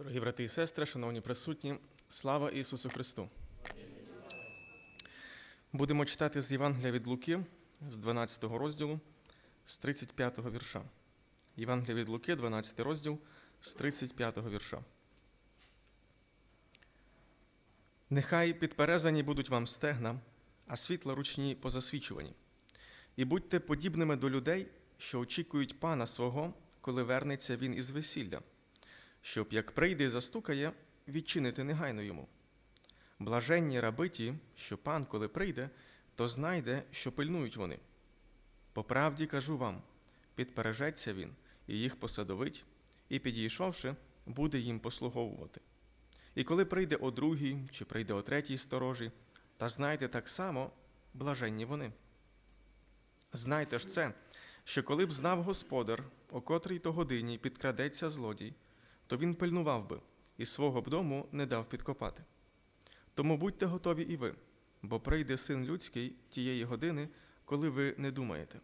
Дорогі брати і сестри, шановні присутні, слава Ісусу Христу! Будемо читати з Євангелія від Луки, з 12 розділу, з 35 вірша. Євангелія від Луки, 12 розділ, з 35 вірша. Нехай підперезані будуть вам стегна, а світла ручні позасвічувані. І будьте подібними до людей, що очікують пана свого, коли вернеться він із весілля, щоб як прийде і застукає, відчинити негайно йому. Блаженні раби ті, що пан, коли прийде, то знайде, що пильнують вони. По правді кажу вам: підпережеться він, і їх посадовить, і, підійшовши, буде їм послуговувати. І коли прийде о другій чи прийде о третій сторожі, та знайте так само, блаженні вони. Знайте ж це, що коли б знав господар, о котрій то годині підкрадеться злодій, то він пильнував би і свого б дому не дав підкопати. Тому будьте готові і ви, бо прийде син людський тієї години, коли ви не думаєте.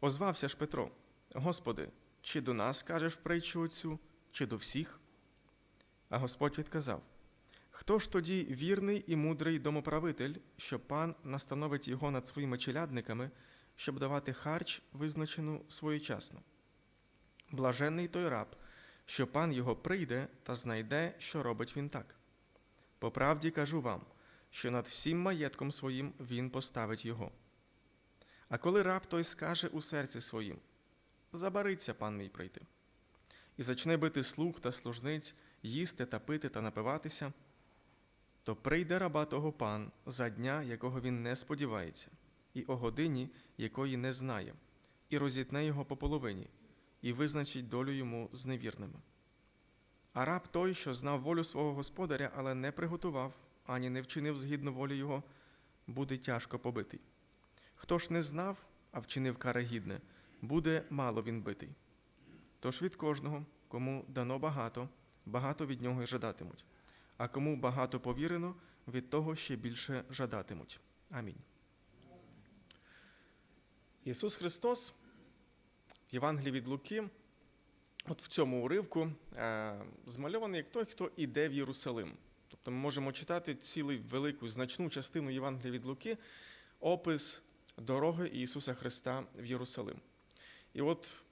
Озвався ж Петро: Господи, чи до нас кажеш притчу оцю, чи до всіх? А Господь відказав: Хто ж тоді вірний і мудрий домоправитель, що пан настановить його над своїми челядниками, щоб давати харч, визначену своєчасно? Блаженний той раб, що пан його прийде та знайде, що робить він так. По правді кажу вам, що над всім маєтком своїм він поставить його. А коли раб той скаже у серці своїм: Забариться пан мій прийти, і зачне бити слуг та служниць, їсти та пити та напиватися, то прийде раба того пан за дня, якого він не сподівається, і о годині, якої не знає, і розітне його по половині, і визначить долю йому з невірними. А раб той, що знав волю свого господаря, але не приготував, ані не вчинив згідно волі його, буде тяжко побитий. Хто ж не знав, а вчинив каре гідне, буде мало він битий. Тож від кожного, кому дано багато, багато від нього й жадатимуть, а кому багато повірено, від того ще більше жадатимуть. Амінь. Ісус Христос Євангелії від Луки, от в цьому уривку, е, змальований як той, хто іде в Єрусалим. Тобто ми можемо читати цілу велику значну частину Євангелія від Луки, опис дороги Ісуса Христа в Єрусалим. І от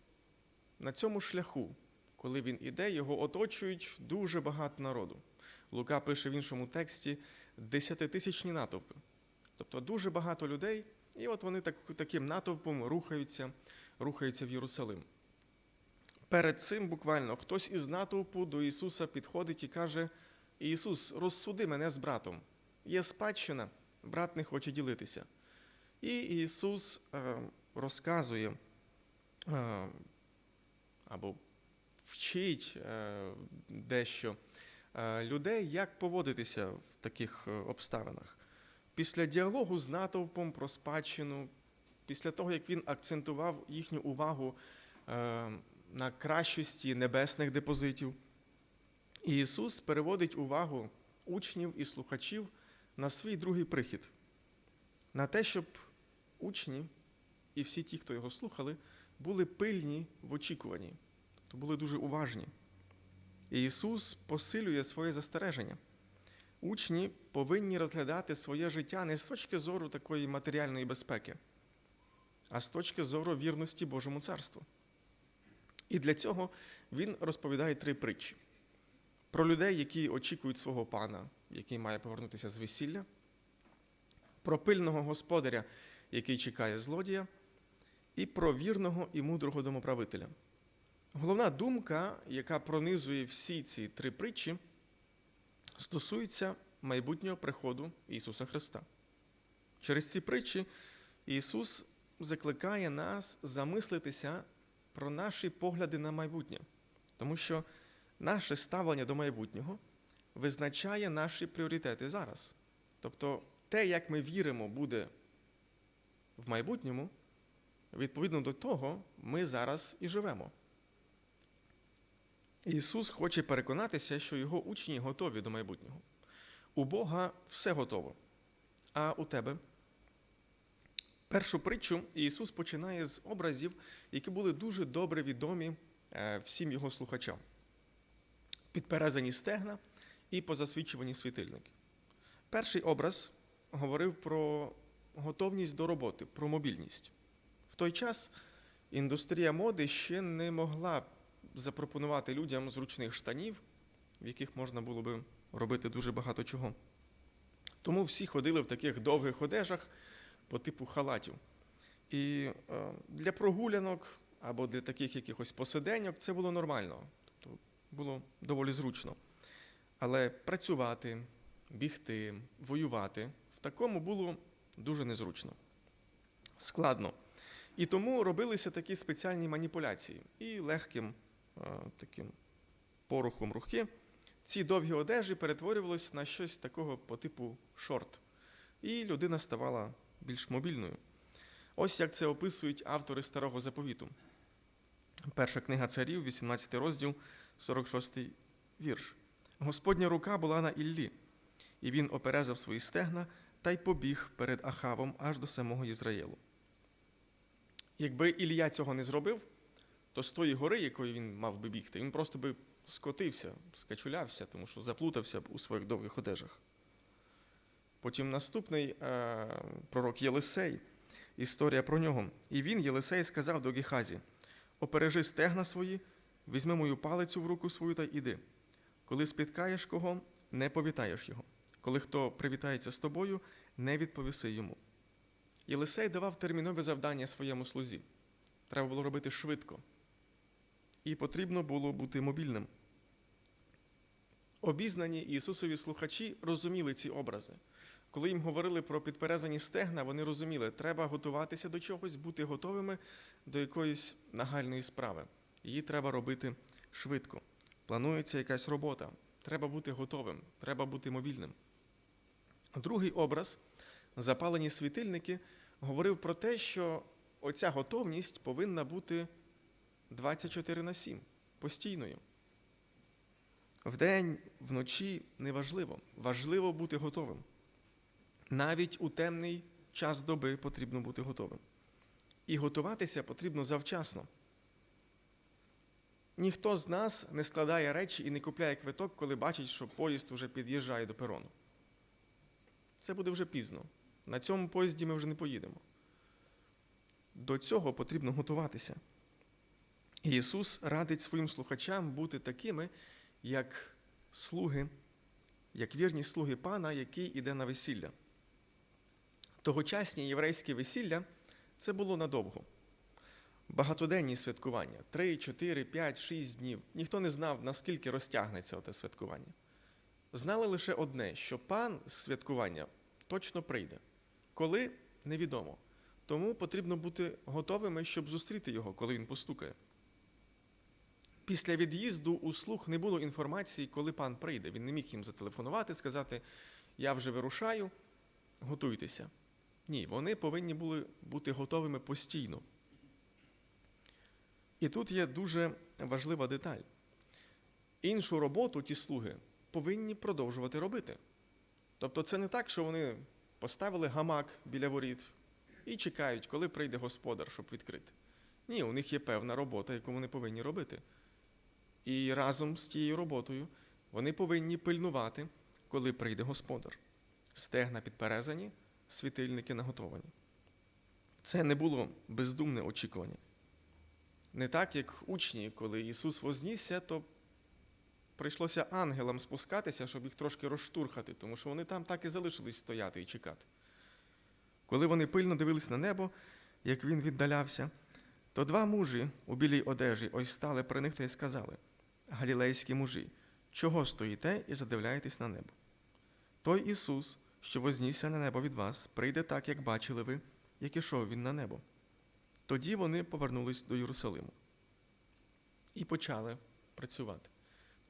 на цьому шляху, коли він іде, його оточують дуже багато народу. Лука пише в іншому тексті десятитисячні натовпи. Тобто дуже багато людей, і от вони так, таким натовпом рухаються, рухаються в Єрусалим. Перед цим буквально хтось із натовпу до Ісуса підходить і каже: Ісус, розсуди мене з братом. Є спадщина, брат не хоче ділитися. І Ісус е, розказує е, або вчить е, дещо людей, як поводитися в таких обставинах. Після діалогу з натовпом про спадщину, після того, як він акцентував їхню увагу е, на кращості небесних депозитів, Ісус переводить увагу учнів і слухачів на свій другий прихід, на те, щоб учні і всі ті, хто його слухали, були пильні в очікуванні, то були дуже уважні. І Ісус посилює своє застереження. Учні повинні розглядати своє життя не з точки зору такої матеріальної безпеки, а з точки зору вірності Божому царству. І для цього він розповідає три притчі про людей, які очікують свого пана, який має повернутися з весілля, про пильного господаря, який чекає злодія, і про вірного і мудрого домоправителя. Головна думка, яка пронизує всі ці три притчі, стосується майбутнього приходу Ісуса Христа. Через ці притчі Ісус закликає нас замислитися про наші погляди на майбутнє, тому що наше ставлення до майбутнього визначає наші пріоритети зараз. Тобто те, як ми віримо, буде в майбутньому, відповідно до того, ми зараз і живемо. Ісус хоче переконатися, що його учні готові до майбутнього. У Бога все готово. А у тебе? Першу притчу Ісус починає з образів, які були дуже добре відомі е, всім його слухачам. підперезані стегна і позасвічувані світильники. Перший образ говорив про готовність до роботи, про мобільність. В той час індустрія моди ще не могла запропонувати людям зручних штанів, в яких можна було би робити дуже багато чого. Тому всі ходили в таких довгих одежах по типу халатів. І е, для прогулянок або для таких якихось посиденьок це було нормально, тобто було доволі зручно. Але працювати, бігти, воювати в такому було дуже незручно, складно. І тому робилися такі спеціальні маніпуляції. І легким е, таким порухом руки ці довгі одежі перетворювалися на щось такого по типу шорт. І людина ставала більш мобільною. Ось як це описують автори Старого Заповіту. Перша книга царів, 18 розділ, 46 вірш. Господня рука була на Іллі, і він оперезав свої стегна та й побіг перед Ахавом аж до самого Ізраїлу. Якби Ілля цього не зробив, то з тої гори, якою він мав би бігти, він просто би скотився, скачулявся, тому що заплутався б у своїх довгих одежах. Потім наступний е, пророк Єлисей, історія про нього. І він, Єлисей, сказав до Гехазі: Опережи стегна свої, візьми мою палицю в руку свою та йди. Коли спіткаєш кого, не повітаєш його. Коли хто привітається з тобою, не відповіси йому. Єлисей давав термінове завдання своєму слузі. Треба було робити швидко. І потрібно було бути мобільним. Обізнані Ісусові слухачі розуміли ці образи. Коли їм говорили про підперезані стегна, вони розуміли, треба готуватися до чогось, бути готовими до якоїсь нагальної справи. Її треба робити швидко. Планується якась робота. Треба бути готовим, треба бути мобільним. Другий образ, запалені світильники, говорив про те, що оця готовність повинна бути 24 на 7, постійною. Вдень, вночі неважливо. Важливо бути готовим. Навіть у темний час доби потрібно бути готовим. І готуватися потрібно завчасно. Ніхто з нас не складає речі і не купляє квиток, коли бачить, що поїзд вже під'їжджає до перону. Це буде вже пізно. На цьому поїзді ми вже не поїдемо. До цього потрібно готуватися. Ісус радить своїм слухачам бути такими, як слуги, як вірні слуги пана, який іде на весілля. Тогочасні єврейські весілля це було надовго. Багатоденні святкування 3, 4, 5, 6 днів. Ніхто не знав, наскільки розтягнеться оте святкування. Знали лише одне, що пан з святкування точно прийде. Коли невідомо. Тому потрібно бути готовими, щоб зустріти його, коли він постукає. Після від'їзду у слух не було інформації, коли пан прийде. Він не міг їм зателефонувати, сказати: Я вже вирушаю, готуйтеся. Ні, вони повинні були бути готовими постійно. І тут є дуже важлива деталь. Іншу роботу ті слуги повинні продовжувати робити. Тобто це не так, що вони поставили гамак біля воріт і чекають, коли прийде господар, щоб відкрити. Ні, у них є певна робота, яку вони повинні робити. І разом з тією роботою вони повинні пильнувати, коли прийде господар. Стегна підперезані, світильники наготовані. Це не було бездумне очікування. Не так, як учні, коли Ісус вознісся, то прийшлося ангелам спускатися, щоб їх трошки розштурхати, тому що вони там так і залишились стояти і чекати. Коли вони пильно дивились на небо, як він віддалявся, то два мужі у білій одежі ось стали при них та й сказали: Галілейські мужі, чого стоїте і задивляєтесь на небо? Той Ісус, що вознісся на небо від вас, прийде так, як бачили ви, як ішов він на небо. Тоді вони повернулись до Єрусалиму і почали працювати.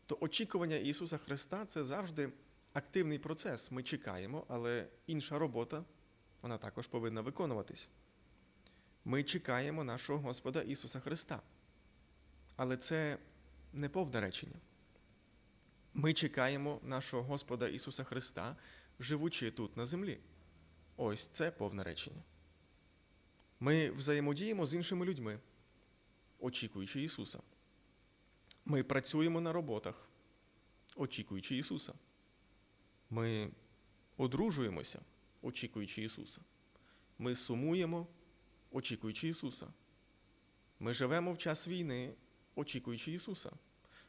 То очікування Ісуса Христа це завжди активний процес. Ми чекаємо, але інша робота вона також повинна виконуватись. Ми чекаємо нашого Господа Ісуса Христа. Але це не повне речення. Ми чекаємо нашого Господа Ісуса Христа, живучи тут на землі. Ось це повне речення. Ми взаємодіємо з іншими людьми, очікуючи Ісуса. Ми працюємо на роботах, очікуючи Ісуса. Ми одружуємося, очікуючи Ісуса. Ми сумуємо, очікуючи Ісуса. Ми живемо в час війни, очікуючи Ісуса.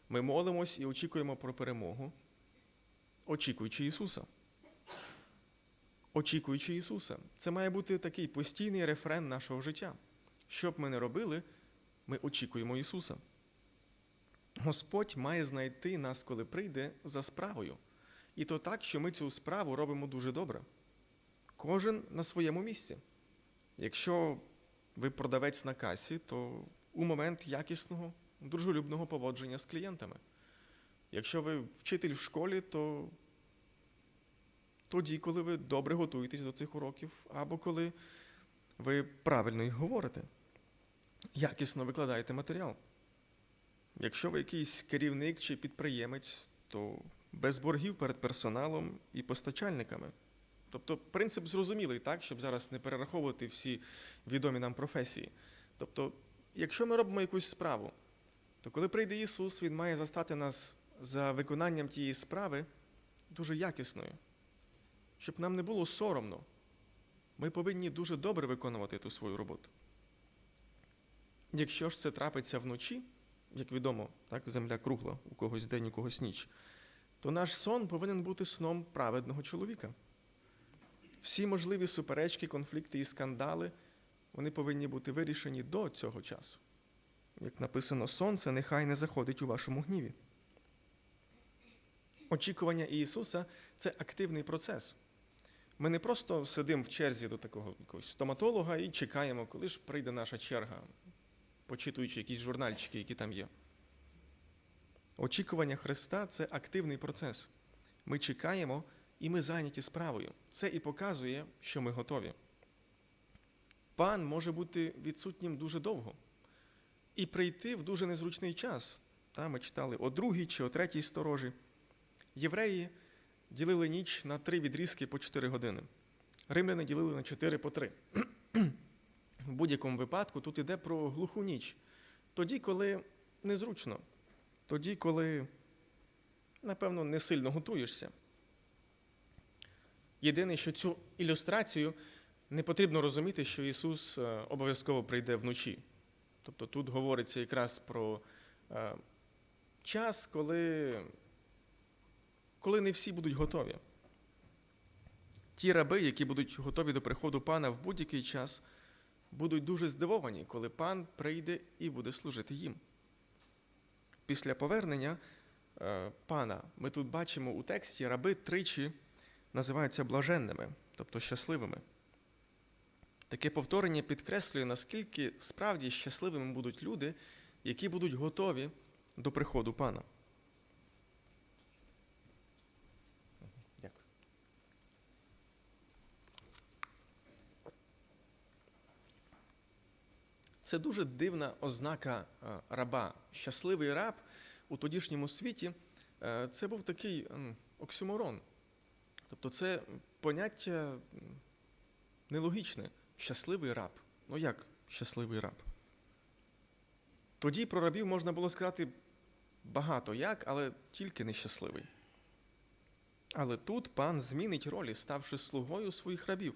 Ми молимось і очікуємо про перемогу, очікуючи Ісуса. Очікуючи Ісуса. Це має бути такий постійний рефрен нашого життя. Що б ми не робили, ми очікуємо Ісуса. Господь має знайти нас, коли прийде, за справою. І то так, що ми цю справу робимо дуже добре. Кожен на своєму місці. Якщо ви продавець на касі, то у момент якісного, дружелюбного поводження з клієнтами. Якщо ви вчитель в школі, то тоді, коли ви добре готуєтесь до цих уроків, або коли ви правильно їх говорите, якісно викладаєте матеріал. Якщо ви якийсь керівник чи підприємець, то без боргів перед персоналом і постачальниками. Тобто принцип зрозумілий, так, щоб зараз не перераховувати всі відомі нам професії. Тобто, якщо ми робимо якусь справу, то коли прийде Ісус, Він має застати нас за виконанням тієї справи дуже якісною, щоб нам не було соромно. Ми повинні дуже добре виконувати ту свою роботу. Якщо ж це трапиться вночі, як відомо, так, земля кругла, у когось день, у когось ніч, то наш сон повинен бути сном праведного чоловіка. Всі можливі суперечки, конфлікти і скандали, вони повинні бути вирішені до цього часу. Як написано, сонце нехай не заходить у вашому гніві. Очікування Ісуса це активний процес. Ми не просто сидимо в черзі до такого якогось стоматолога і чекаємо, коли ж прийде наша черга, почитуючи якісь журнальчики, які там є. Очікування Христа це активний процес. Ми чекаємо і ми зайняті справою. Це і показує, що ми готові. Пан може бути відсутнім дуже довго і прийти в дуже незручний час. Та, ми читали о другій чи о третій сторожі. Євреї ділили ніч на три відрізки по чотири години. Римляни ділили на чотири по три. В будь-якому випадку тут йде про глуху ніч. Тоді, коли незручно, тоді, коли, напевно, не сильно готуєшся. Єдине, що цю ілюстрацію не потрібно розуміти, що Ісус е, обов'язково прийде вночі. Тобто тут говориться якраз про е, час, коли, коли не всі будуть готові. Ті раби, які будуть готові до приходу пана в будь-який час, будуть дуже здивовані, коли пан прийде і буде служити їм. Після повернення е, пана ми тут бачимо у тексті раби тричі називаються блаженними, тобто щасливими. Таке повторення підкреслює, наскільки справді щасливими будуть люди, які будуть готові до приходу пана. Це дуже дивна ознака е, раба. Щасливий раб у тодішньому світі е, це був такий оксюморон. Тобто це поняття нелогічне. Щасливий раб. Ну як щасливий раб? Тоді про рабів можна було сказати багато як, але тільки нещасливий. Але тут пан змінить ролі, ставши слугою своїх рабів.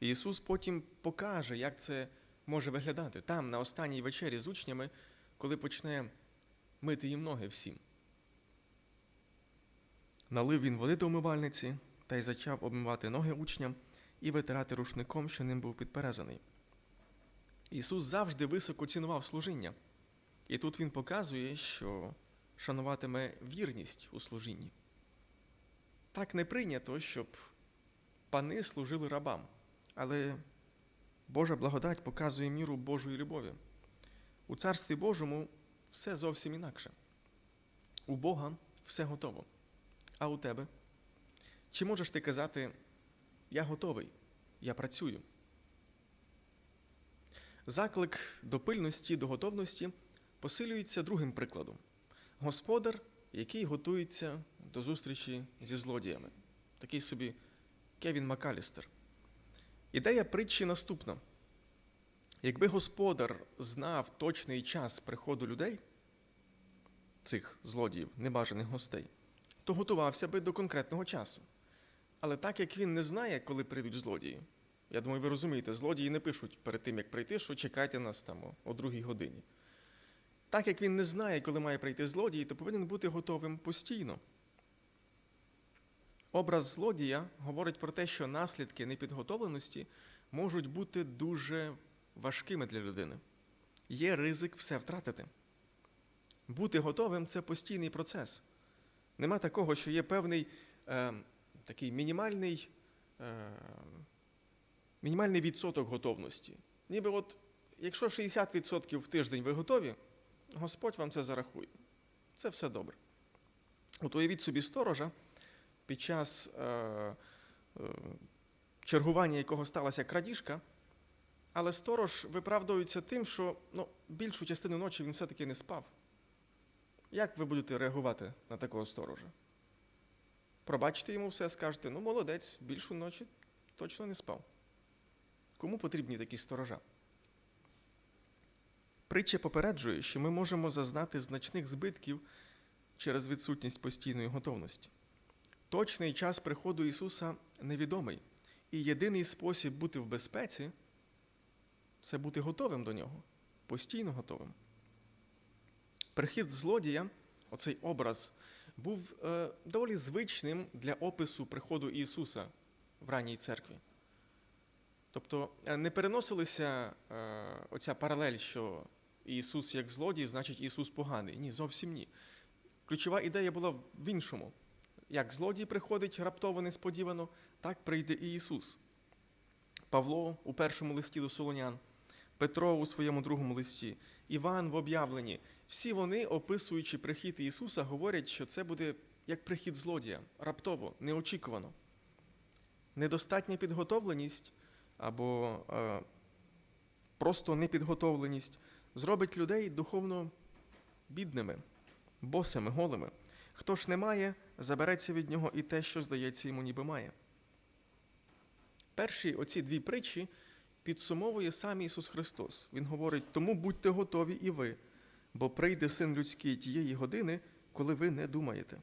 І Ісус потім покаже, як це може виглядати там, на останній вечері з учнями, коли почне мити їм ноги всім. Налив він води до умивальниці та й зачав обмивати ноги учням і витирати рушником, що ним був підперезаний. Ісус завжди високо цінував служіння. І тут Він показує, що шануватиме вірність у служінні. Так не прийнято, щоб пани служили рабам, але Божа благодать показує міру Божої любові. У Царстві Божому все зовсім інакше. У Бога все готово. А у тебе? Чи можеш ти казати, я готовий, я працюю? Заклик до пильності, до готовності посилюється другим прикладом. Господар, який готується до зустрічі зі злодіями. Такий собі Кевін Макалістер. Ідея притчі наступна. Якби господар знав точний час приходу людей, цих злодіїв, небажаних гостей, то готувався би до конкретного часу. Але так як він не знає, коли прийдуть злодії, я думаю, ви розумієте, злодії не пишуть перед тим, як прийти, що чекайте нас там о- другій годині. Так як він не знає, коли має прийти злодій, то повинен бути готовим постійно. Образ злодія говорить про те, що наслідки непідготовленості можуть бути дуже важкими для людини. Є ризик все втратити. Бути готовим це постійний процес. Нема такого, що є певний е, такий мінімальний, е, мінімальний відсоток готовності. Ніби от, якщо 60% в тиждень ви готові, Господь вам це зарахує. Це все добре. От уявіть собі сторожа під час е, е, чергування, якого сталася крадіжка, але сторож виправдовується тим, що ну, більшу частину ночі він все-таки не спав. Як ви будете реагувати на такого сторожа? Пробачите йому все, скажете, ну молодець, більшу ночі точно не спав. Кому потрібні такі сторожа? Притча попереджує, що ми можемо зазнати значних збитків через відсутність постійної готовності. Точний час приходу Ісуса невідомий, і єдиний спосіб бути в безпеці це бути готовим до нього, постійно готовим. Прихід злодія, оцей образ, був е, доволі звичним для опису приходу Ісуса в ранній церкві. Тобто е, не переносилася е, оця паралель, що Ісус як злодій, значить Ісус поганий. Ні, зовсім ні. Ключова ідея була в іншому. Як злодій приходить раптово несподівано, так прийде і Ісус. Павло у першому листі до Солонян, Петро у своєму другому листі, Іван в об'явленні. Всі вони, описуючи прихід Ісуса, говорять, що це буде як прихід злодія, раптово, неочікувано. Недостатня підготовленість або е, просто непідготовленість зробить людей духовно бідними, босими, голими. Хто ж не має, забереться від нього і те, що здається йому ніби має. Перші оці дві притчі підсумовує сам Ісус Христос. Він говорить: тому будьте готові і ви, бо прийде син людський тієї години, коли ви не думаєте.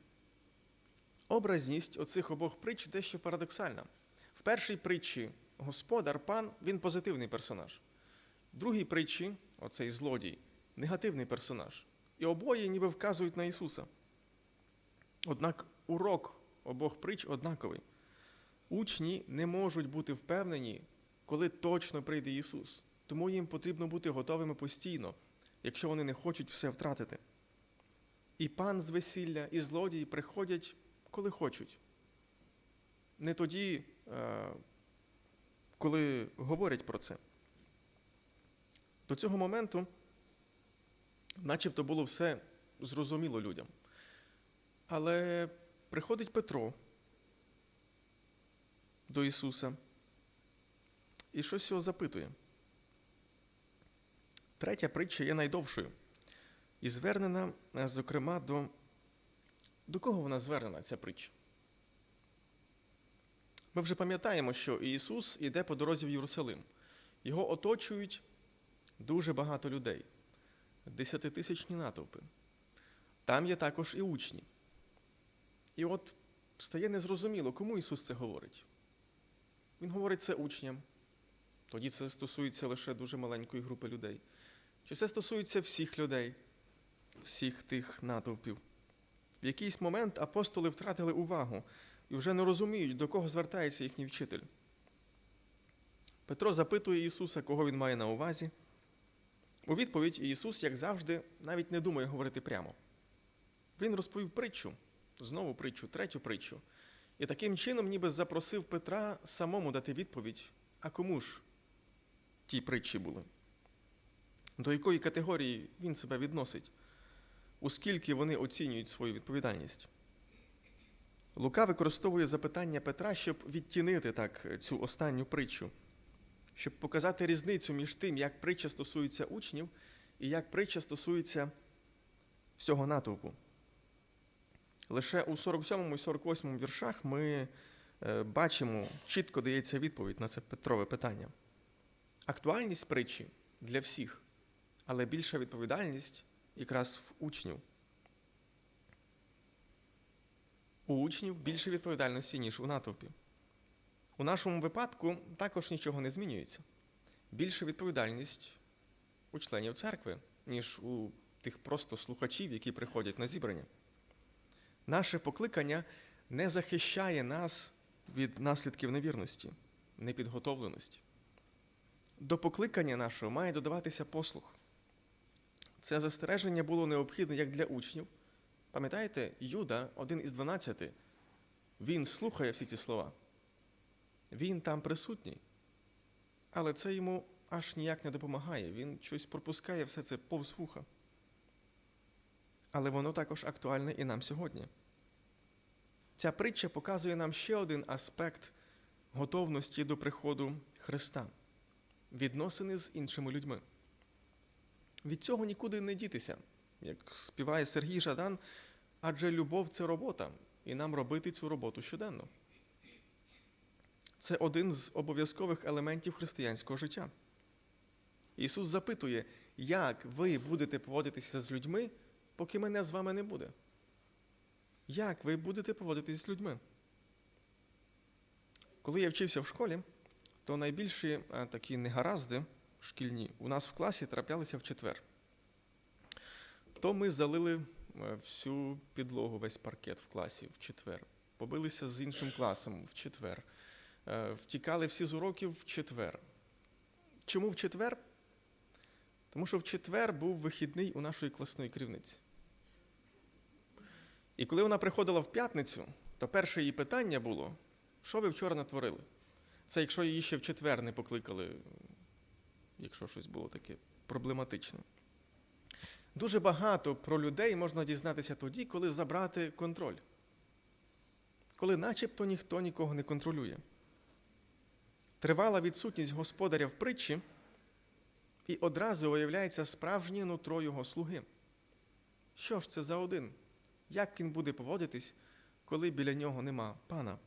Образність оцих обох притч дещо парадоксальна. В першій притчі господар, пан, він позитивний персонаж. В другій притчі, оцей злодій, негативний персонаж. І обоє ніби вказують на Ісуса. Однак урок обох притч однаковий. Учні не можуть бути впевнені, коли точно прийде Ісус. Тому їм потрібно бути готовими постійно, якщо вони не хочуть все втратити. І пан з весілля, і злодії приходять, коли хочуть. Не тоді, е, коли говорять про це. До цього моменту, начебто було все зрозуміло людям. Але приходить Петро до Ісуса і щось його запитує. Третя притча є найдовшою і звернена, е, зокрема, до. До кого вона звернена, ця притча? Ми вже пам'ятаємо, що Ісус іде по дорозі в Єрусалим. Його оточують дуже багато людей, десятитисячні натовпи. Там є також і учні. І от стає незрозуміло, кому Ісус це говорить. Він говорить це учням. Тоді це стосується лише дуже маленької групи людей. Чи це стосується всіх людей, всіх тих натовпів? В якийсь момент апостоли втратили увагу і вже не розуміють, до кого звертається їхній вчитель. Петро запитує Ісуса, кого він має на увазі. У відповідь Ісус, як завжди, навіть не думає говорити прямо. Він розповів притчу, знову притчу, третю притчу. І таким чином ніби запросив Петра самому дати відповідь, а кому ж ті притчі були? До якої категорії він себе відносить, оскільки вони оцінюють свою відповідальність? Лука використовує запитання Петра, щоб відтінити так цю останню притчу, щоб показати різницю між тим, як притча стосується учнів і як притча стосується всього натовпу. Лише у 47 і 48 віршах ми е, бачимо, чітко дається відповідь на це Петрове питання. Актуальність притчі для всіх, але більша відповідальність якраз в учнів. У учнів більше відповідальності, ніж у натовпі. У нашому випадку також нічого не змінюється. Більша відповідальність у членів церкви, ніж у тих просто слухачів, які приходять на зібрання. Наше покликання не захищає нас від наслідків невірності, непідготовленості. До покликання нашого має додаватися послух. Це застереження було необхідне як для учнів. Пам'ятаєте, Юда, один із дванадцяти, він слухає всі ці слова. Він там присутній. Але це йому аж ніяк не допомагає. Він щось пропускає все це повз вуха. Але воно також актуальне і нам сьогодні. Ця притча показує нам ще один аспект готовності до приходу Христа відносини з іншими людьми. Від цього нікуди не дітися, як співає Сергій Жадан, адже любов це робота, і нам робити цю роботу щоденно. Це один з обов'язкових елементів християнського життя. Ісус запитує, як ви будете поводитися з людьми, поки мене з вами не буде. Як ви будете поводитися з людьми? Коли я вчився в школі, то найбільші е, такі негаразди шкільні у нас в класі траплялися в четвер. То ми залили е, всю підлогу, весь паркет в класі в четвер. Побилися з іншим класом в четвер. Е, Втікали всі з уроків в четвер. Чому в четвер? Тому що в четвер був вихідний у нашої класної керівниці. І коли вона приходила в п'ятницю, то перше її питання було: що ви вчора натворили? Це якщо її ще в четвер не покликали, якщо щось було таке проблематичне. Дуже багато про людей можна дізнатися тоді, коли забрати контроль. Коли начебто ніхто нікого не контролює. Тривала відсутність господаря в притчі, і одразу виявляється справжнє нутро його слуги. Що ж це за один? Як він буде поводитись, коли біля нього нема пана?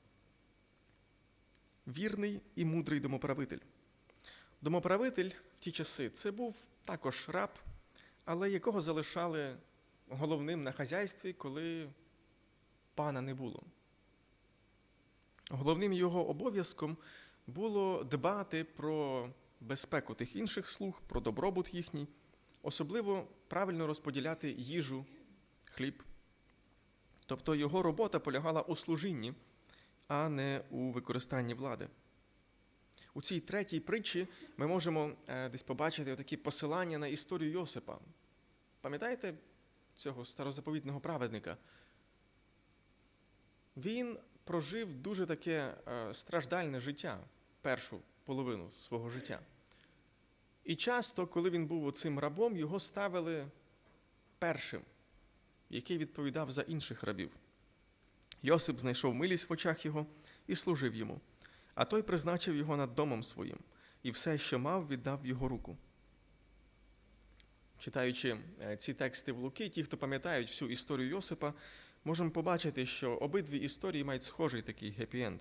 Вірний і мудрий домоправитель. Домоправитель в ті часи це був також раб, але якого залишали головним на хазяйстві, коли пана не було. Головним його обов'язком було дбати про безпеку тих інших слуг, про добробут їхній, особливо правильно розподіляти їжу, хліб. Тобто його робота полягала у служінні, а не у використанні влади. У цій третій притчі ми можемо е, десь побачити такі посилання на історію Йосипа. Пам'ятаєте цього старозаповітного праведника? Він прожив дуже таке е, страждальне життя, першу половину свого життя. І часто, коли він був оцим рабом, його ставили першим, який відповідав за інших рабів. Йосип знайшов милість в очах його і служив йому, а той призначив його над домом своїм, і все, що мав, віддав в його руку. Читаючи е, ці тексти в Луки, ті, хто пам'ятають всю історію Йосипа, можемо побачити, що обидві історії мають схожий такий гепі-енд.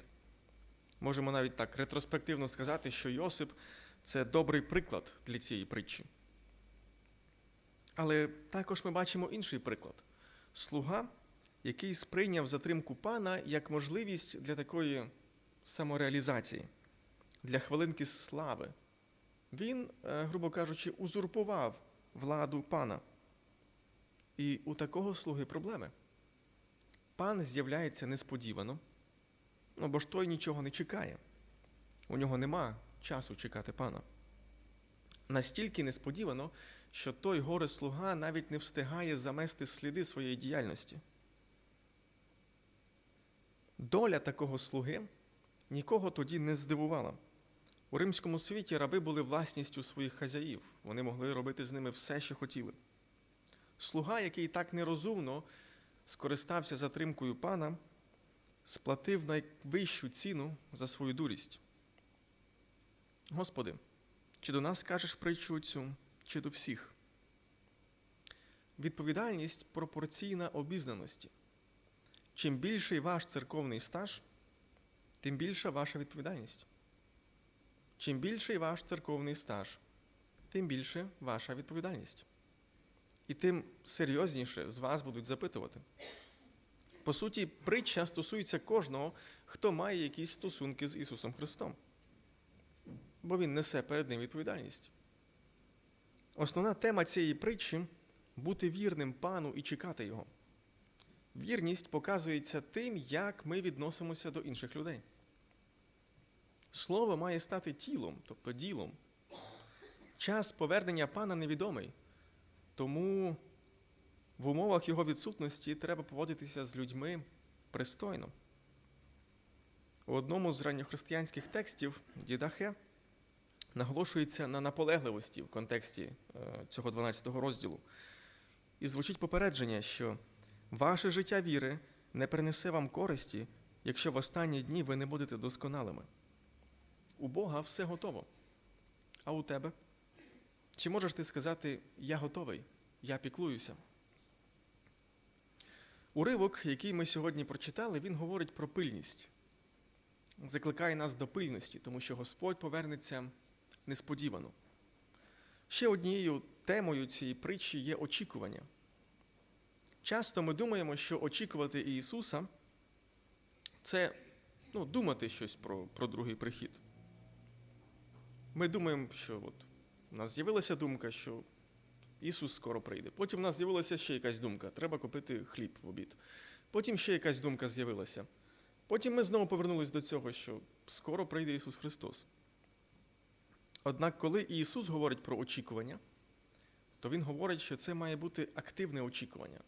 Можемо навіть так ретроспективно сказати, що Йосип це добрий приклад для цієї притчі. Але також ми бачимо інший приклад слуга, який сприйняв затримку пана як можливість для такої самореалізації, для хвилинки слави. Він, е, грубо кажучи, узурпував владу пана. І у такого слуги проблеми. Пан з'являється несподівано, ну бо ж той нічого не чекає. У нього нема часу чекати пана. Настільки несподівано, що той горе слуга навіть не встигає замести сліди своєї діяльності. Доля такого слуги нікого тоді не здивувала. У римському світі раби були власністю своїх хазяїв, вони могли робити з ними все, що хотіли. Слуга, який так нерозумно скористався затримкою пана, сплатив найвищу ціну за свою дурість. Господи, чи до нас кажеш притчу цю, чи до всіх? Відповідальність пропорційна обізнаності. Чим більший ваш церковний стаж, тим більша ваша відповідальність. Чим більший ваш церковний стаж, тим більше ваша відповідальність. І тим серйозніше з вас будуть запитувати. По суті, притча стосується кожного, хто має якісь стосунки з Ісусом Христом. Бо Він несе перед ним відповідальність. Основна тема цієї притчі бути вірним пану і чекати його. Вірність показується тим, як ми відносимося до інших людей. Слово має стати тілом, тобто ділом. Час повернення пана невідомий, тому в умовах його відсутності треба поводитися з людьми пристойно. У одному з ранньохристиянських текстів Дідахе наголошується на наполегливості в контексті е, цього 12 розділу. І звучить попередження, що ваше життя віри не принесе вам користі, якщо в останні дні ви не будете досконалими. У Бога все готово. А у тебе? Чи можеш ти сказати, я готовий, я піклуюся? Уривок, який ми сьогодні прочитали, він говорить про пильність, закликає нас до пильності, тому що Господь повернеться несподівано. Ще однією темою цієї притчі є очікування. Часто ми думаємо, що очікувати Ісуса це ну, думати щось про, про другий прихід. Ми думаємо, що от у нас з'явилася думка, що Ісус скоро прийде. Потім у нас з'явилася ще якась думка, треба купити хліб в обід. Потім ще якась думка з'явилася. Потім ми знову повернулися до цього, що скоро прийде Ісус Христос. Однак, коли Ісус говорить про очікування, то Він говорить, що це має бути активне очікування.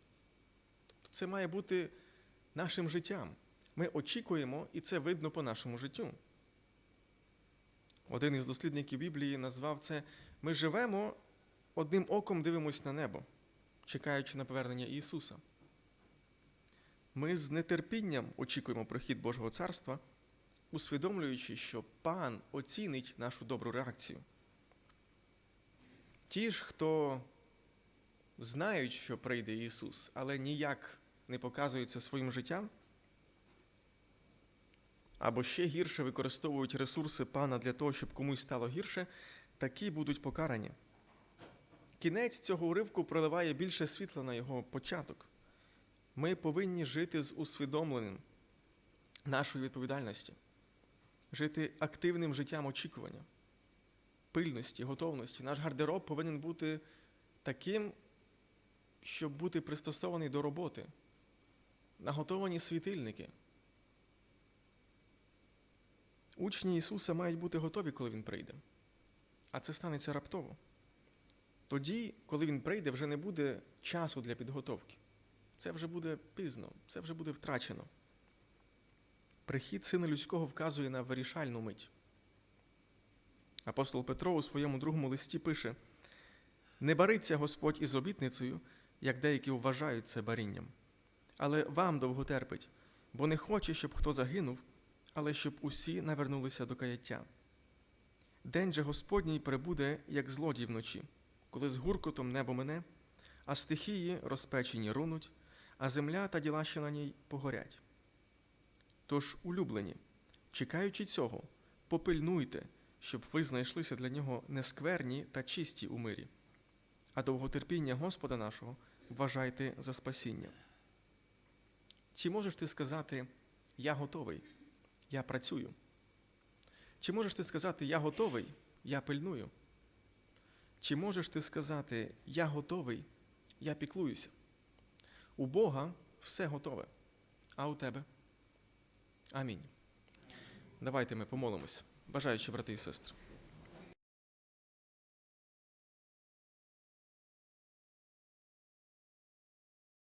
Тобто це має бути нашим життям. Ми очікуємо, і це видно по нашому життю. Один із дослідників Біблії назвав це Ми живемо одним оком дивимось на небо, чекаючи на повернення Ісуса. Ми з нетерпінням очікуємо прихід Божого Царства, усвідомлюючи, що Пан оцінить нашу добру реакцію. Ті ж, хто знають, що прийде Ісус, але ніяк не показуються своїм життям, або ще гірше використовують ресурси пана для того, щоб комусь стало гірше, такі будуть покарані. Кінець цього уривку проливає більше світла на його початок. Ми повинні жити з усвідомленням нашої відповідальності, жити активним життям очікування, пильності, готовності. Наш гардероб повинен бути таким, щоб бути пристосований до роботи, наготовані світильники. Учні Ісуса мають бути готові, коли Він прийде. А це станеться раптово. Тоді, коли Він прийде, вже не буде часу для підготовки. Це вже буде пізно, це вже буде втрачено. Прихід Сина Людського вказує на вирішальну мить. Апостол Петро у своєму другому листі пише: Не бариться Господь із обітницею, як деякі вважають це барінням, але вам довго терпить, бо не хоче, щоб хто загинув, але щоб усі навернулися до каяття. День же Господній прибуде, як злодій вночі, коли з гуркотом небо мене, а стихії розпечені рунуть, а земля та діла, що на ній погорять. Тож, улюблені, чекаючи цього, попильнуйте, щоб ви знайшлися для нього нескверні та чисті у мирі, а довготерпіння Господа нашого вважайте за спасіння. Чи можеш ти сказати, я готовий, я працюю? Чи можеш ти сказати, я готовий, я пильную? Чи можеш ти сказати, я готовий, я піклуюся? У Бога все готове, а у тебе? Амінь. Давайте ми помолимось, бажаючи брати і сестри.